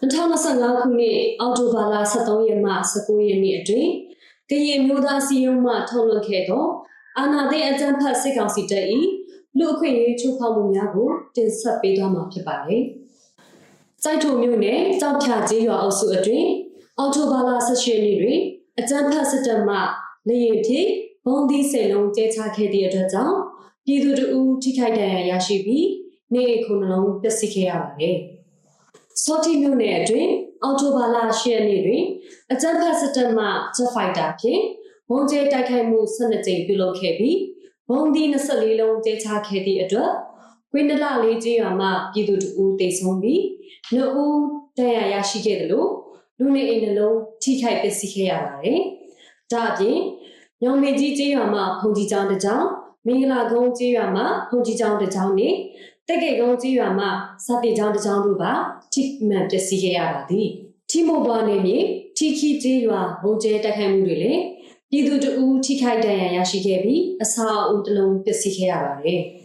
2025ခုနှစ်အောက်တိုဘာလ23ရက်မှ19ရက်နေ့အတွင်းကရင်မျိုးသားစီယုံမှထုတ်လွှင့်ခဲ့သောအာဏာသိမ်းအကြမ်းဖက်စစ်ကောင်စီတပ်၏လူအခွင့်အရေးချိုးဖောက်မှုများကိုတင်ဆက်ပေးသွားမှာဖြစ်ပါတယ်။စိုက်ထုံမြို့နယ်ကြောက်ဖြာကျေးရွာအုပ်စုအတွင်းအောက်တိုဘာလ18ရက်နေ့တွင်အကြမ်းဖက်စစ်တပ်မှလေရင်ဖြင့်ဘုံသီးစိန်လုံးကျဲချခဲ့သည့်အတွက်ကြောင့်ပြည်သူတို့ထိခိုက်ဒဏ်ရာရရှိပြီးနေအိမ်ခုနှလုံးပျက်စီးခဲ့ရပါတယ်။ စောတိမြို့နယ်အတွင်းအော်တိုဘာလ10ရက်နေ့တွင်အကြမ်းဖက်စစ်တပ်မှ Jet Fighter ဖြင့်ဘုံကျဲတိုက်ခိုက်မှု12ကြိမ်ပြုလုပ်ခဲ့ပြီးဘုံဒီ24လုံးကျဲချခဲ့သည့်အတွက်ကွင်းဒလလေးကြီးရွာမှပြည်သူတို့ဦးတိတ်ဆုံးပြီးနှုတ်ဦးတရားရရှိခဲ့တယ်လို့လူနေအိမ်နှလုံးထိခိုက်ပျက်စီးခဲ့ရပါတယ်။ဒါအပြင်ညောင်မေကြီးကြီးရွာမှဘုံကြီးကျောင်းတစ်ကျောင်းမင်္ဂလာကုန်းကြီးရွာမှဘုံကြီးကျောင်းတစ်ကျောင်းနဲ့ တက်ကိတ်ကုန်းကြီးရွာမှစတင်ကျောင်းတစ်ကျောင်းတို့ပါထိမှန်ပျက်စီးခဲ့ရပါသည်ထိမို့ဘွားနေမြေထိခိကျေးရွာဘုံကျဲတိုက်ခိုက်မှုတွေလည်းပြည်သူတအူးထိခိုက်ဒဏ်ရာရရှိခဲ့ပြီးအစာအုပ်တစ်လုံးပျက်စီးခဲ့ရပါတယ်။